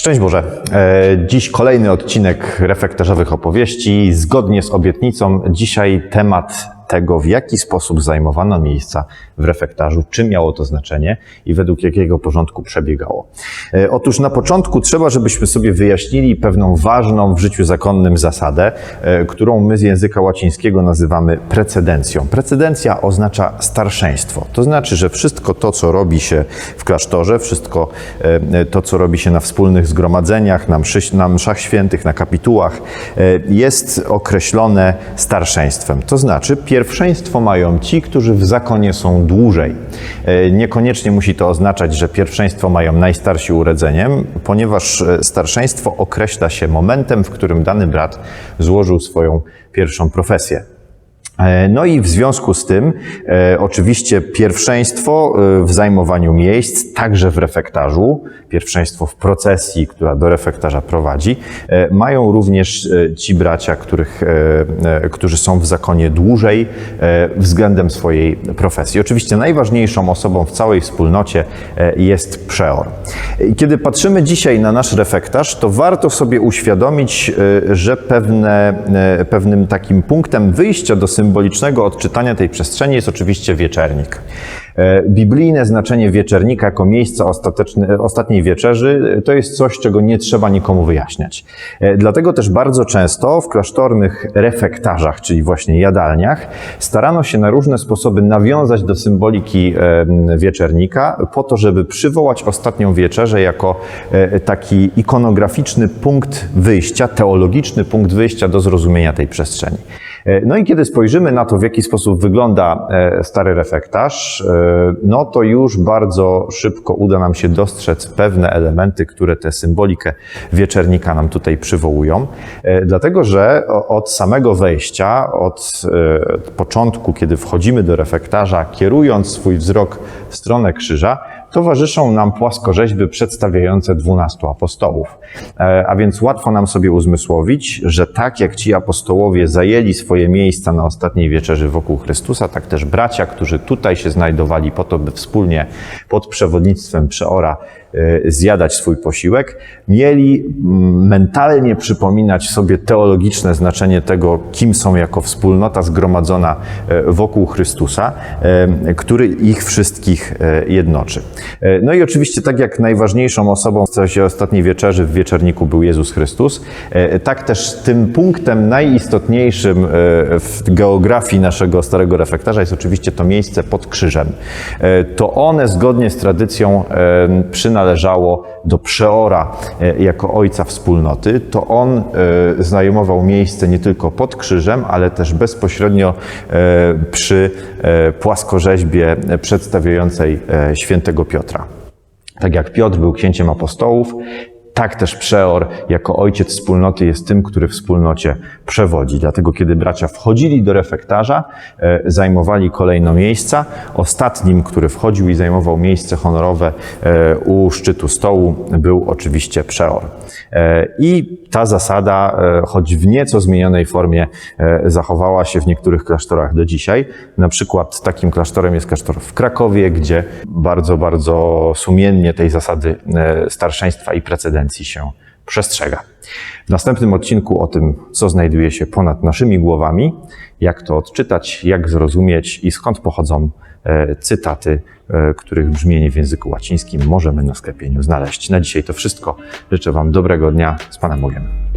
Szczęść Boże. E, Dziś kolejny odcinek reflektorzowych opowieści. Zgodnie z obietnicą, dzisiaj temat tego, w jaki sposób zajmowano miejsca w refektarzu, czym miało to znaczenie i według jakiego porządku przebiegało. E, Otóż na początku trzeba, żebyśmy sobie wyjaśnili pewną ważną w życiu zakonnym zasadę, e, którą my z języka łacińskiego nazywamy precedencją. Precedencja oznacza starszeństwo. To znaczy, że wszystko to, co robi się w klasztorze, wszystko e, to, co robi się na wspólnych zgromadzeniach, na, mszy, na mszach świętych, na kapitułach, jest określone starszeństwem. To znaczy, pierwszeństwo mają ci, którzy w zakonie są dłużej. E, Niekoniecznie musi to oznaczać, że pierwszeństwo mają najstarsi urodzeniem, ponieważ e, starszeństwo określa się momentem, w którym dany brat złożył swoją pierwszą profesję. E, No i w związku z tym, e, oczywiście pierwszeństwo e, w zajmowaniu miejsc, także w refektarzu, pierwszeństwo w procesji, która do refektarza prowadzi, mają również ci bracia, których, którzy są w zakonie dłużej względem swojej profesji. Oczywiście najważniejszą osobą w całej wspólnocie jest przeor. Kiedy patrzymy dzisiaj na nasz refektarz, to warto sobie uświadomić, że pewne, pewnym takim punktem wyjścia do symbolicznego odczytania tej przestrzeni jest oczywiście wieczernik. E, Biblijne znaczenie wieczernika jako miejsca ostatniej wieczerzy e, to jest coś, czego nie trzeba nikomu wyjaśniać. E, Dlatego też bardzo często w klasztornych refektarzach, czyli właśnie jadalniach, starano się na różne sposoby nawiązać do symboliki wieczernika po to, żeby przywołać ostatnią wieczerzę jako taki ikonograficzny punkt wyjścia, teologiczny punkt wyjścia do zrozumienia tej przestrzeni. E, No i kiedy spojrzymy na to, w jaki sposób wygląda e, stary refektarz, e, no to już bardzo szybko uda nam się dostrzec pewne elementy, które tę symbolikę wieczernika nam tutaj przywołują. Dlatego, że od samego wejścia, od początku, kiedy wchodzimy do refektarza, kierując swój wzrok w stronę krzyża, towarzyszą nam płaskorzeźby przedstawiające dwunastu apostołów. E, A więc łatwo nam sobie uzmysłowić, że tak jak ci apostołowie zajęli swoje miejsca na ostatniej wieczerzy wokół Chrystusa, tak też bracia, którzy tutaj się znajdowali po to, by wspólnie pod przewodnictwem przeora e, zjadać swój posiłek, mieli mm, mentalnie przypominać sobie teologiczne znaczenie tego, kim są jako wspólnota zgromadzona e, wokół Chrystusa, który ich wszystkich jednoczy. E, No i oczywiście, tak jak najważniejszą osobą w czasie ostatniej wieczerzy w wieczerniku był Jezus Chrystus, e, tak też tym punktem najistotniejszym e, w geografii naszego starego refektarza jest oczywiście to miejsce pod krzyżem. To one zgodnie z tradycją przynależało do przeora jako ojca wspólnoty. To on zajmował miejsce nie tylko pod krzyżem, ale też bezpośrednio przy płaskorzeźbie przedstawiającej świętego Piotra. Tak jak Piotr był księciem apostołów, tak też przeor jako ojciec wspólnoty jest tym, który wspólnocie przewodzi. Dlatego kiedy bracia wchodzili do refektarza, e, zajmowali kolejno miejsca. Ostatnim, który wchodził i zajmował miejsce honorowe e, u szczytu stołu, był oczywiście przeor. E, I ta zasada, choć w nieco zmienionej formie, zachowała się w niektórych klasztorach do dzisiaj. Na przykład takim klasztorem jest klasztor w Krakowie, gdzie bardzo, bardzo sumiennie tej zasady starszeństwa i precedencji się przestrzega. W następnym odcinku o tym, co znajduje się ponad naszymi głowami, jak to odczytać, jak zrozumieć i skąd pochodzą e, cytaty, e, których brzmienie w języku łacińskim możemy na sklepieniu znaleźć. Na dzisiaj to wszystko. Życzę Wam dobrego dnia z Panem Bogiem.